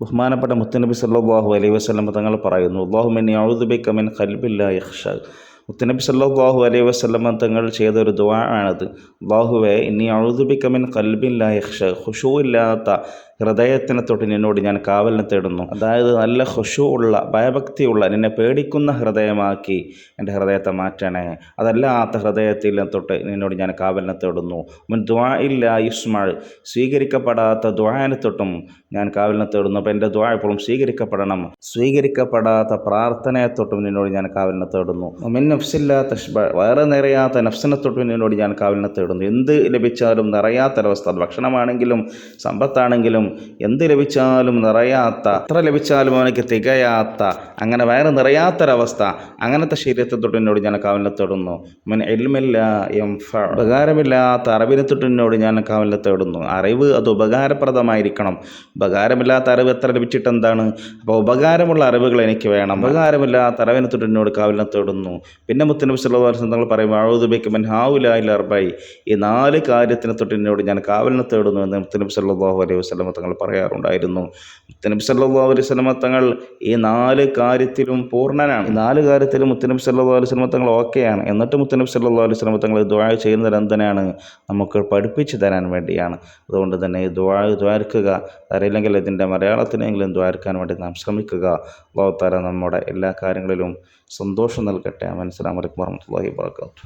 ബഹുമാനപ്പെട്ട മുത്തനബി സല്ലാഹു അലൈഹി വസല്ലം തങ്ങൾ പറയുന്നു അള്ളാഹുമിൻ യൗദുബിക മിൻ ഖൽബില്ല യഖ്ഷ. മുത്തനബി സല്ലാഹു അലൈഹി വസ്ലമ തങ്ങൾ ചെയ്ത ഒരു ദുആ ആണത് അള്ളാഹുവെ ഇനി അഴുതുബിക്കമിൻ മിൻ യക്ഷ ഹുഷു ഇല്ലാത്ത ഹൃദയത്തിനെ തൊട്ട് നിന്നോട് ഞാൻ കാവലിനെ തേടുന്നു. അതായത് നല്ല ഹുഷു ഉള്ള ഭയഭക്തിയുള്ള നിന്നെ പേടിക്കുന്ന ഹൃദയമാക്കി എന്റെ ഹൃദയത്തെ മാറ്റണേ. അതല്ലാത്ത ഹൃദയത്തിൽ തൊട്ട് നിന്നോട് ഞാൻ കാവലിനെ തേടുന്നു. മുൻ ദ്വാ ഇല്ല യുസ്മാൾ സ്വീകരിക്കപ്പെടാത്ത ദ്വാനെ തൊട്ടും ഞാൻ കാവലിനെ തേടുന്നു. അപ്പോൾ എന്റെ ദ്വാ എപ്പോഴും സ്വീകരിക്കപ്പെടണം. സ്വീകരിക്കപ്പെടാത്ത പ്രാർത്ഥനയെ തൊട്ടും നിന്നോട് ഞാൻ കാവലിനെ തേടുന്നു. മിൻ നഫ്സില്ലാ തഷ്ബ വേറെ നിറയാത്ത നഫ്സിനെ തൊട്ട് നിന്നോട് ഞാൻ കാവലിനെ തേടുന്നു. എന്ത് ലഭിച്ചാലും നിറയാത്തൊരവസ്ഥ അത് ഭക്ഷണമാണെങ്കിലും സമ്പത്താണെങ്കിലും എന്ത് ലഭിച്ചാലും നിറയാത്ത എത്ര ലഭിച്ചാലും അവനക്ക് തികയാത്ത അങ്ങനെ വയറ് നിറയാത്തൊരവസ്ഥ അങ്ങനത്തെ ശരീരത്തെ തൊട്ട് എന്നോട് ഞാൻ കാവലിനെ തേടുന്നു. മൻ എൽമില്ല എം ഉപകാരമില്ലാത്ത അറിവിനെ തൊട്ട് എന്നോട് ഞാൻ കാവലിനെ തേടുന്നു. അറിവ് അത് ഉപകാരപ്രദമായിരിക്കണം. ഉപകാരമില്ലാത്ത അറിവ് എത്ര ലഭിച്ചിട്ട് എന്താണ് അപ്പോൾ ഉപകാരമുള്ള അറിവുകൾ എനിക്ക് വേണം. ഉപകാരമില്ലാത്ത അറിവിനെ തൊട്ട് എന്നോട് കാവലിനെ തേടുന്നു. പിന്നെ മുത്തനബി അലൈഹി വസല്ലം തങ്ങൾ പറയും അഴുതുബിക്ക് മൻ ഇല്ല അർബായി ഈ നാല് കാര്യത്തിനെ തൊട്ട് എന്നോട് ഞാൻ കാവലിനെ തേടുന്നു എന്ന് മുത്തനബി സല്ലല്ലാഹു അലൈഹി വസ്ലമ തങ്ങൾ പറയാറുണ്ടായിരുന്നു. മുത്തനബി സല്ലല്ലാഹു അലൈഹി വസല്ലം തങ്ങൾ ഈ നാല് കാര്യത്തിലും പൂർണനാണ്. ഈ നാല് കാര്യത്തിലും മുത്തനബി സല്ലല്ലാഹു അലൈഹി വസല്ലം തങ്ങൾ ഓക്കെയാണ്. എന്നിട്ട് മുത്തനബി സല്ലല്ലാഹു അലൈഹി വസല്ലം തങ്ങൾ ദുആ ചെയ്യുന്നത് എന്തിനാണ്? നമുക്ക് പഠിപ്പിച്ചു തരാൻ വേണ്ടിയാണ്. അതുകൊണ്ട് തന്നെ ഈ ദുആ ദ്വാരക്കുക അറിയില്ലെങ്കിൽ ഇതിന്റെ മലയാളത്തിനെങ്കിലും ദ്വാരക്കാൻ വേണ്ടി നാം ശ്രമിക്കുക. താല നമ്മുടെ എല്ലാ കാര്യങ്ങളിലും സന്തോഷം നൽകട്ടെ. മനസ്സിലാമലൈക്കും വർഹമത്തുള്ളാഹി വാബർക്കാത്തു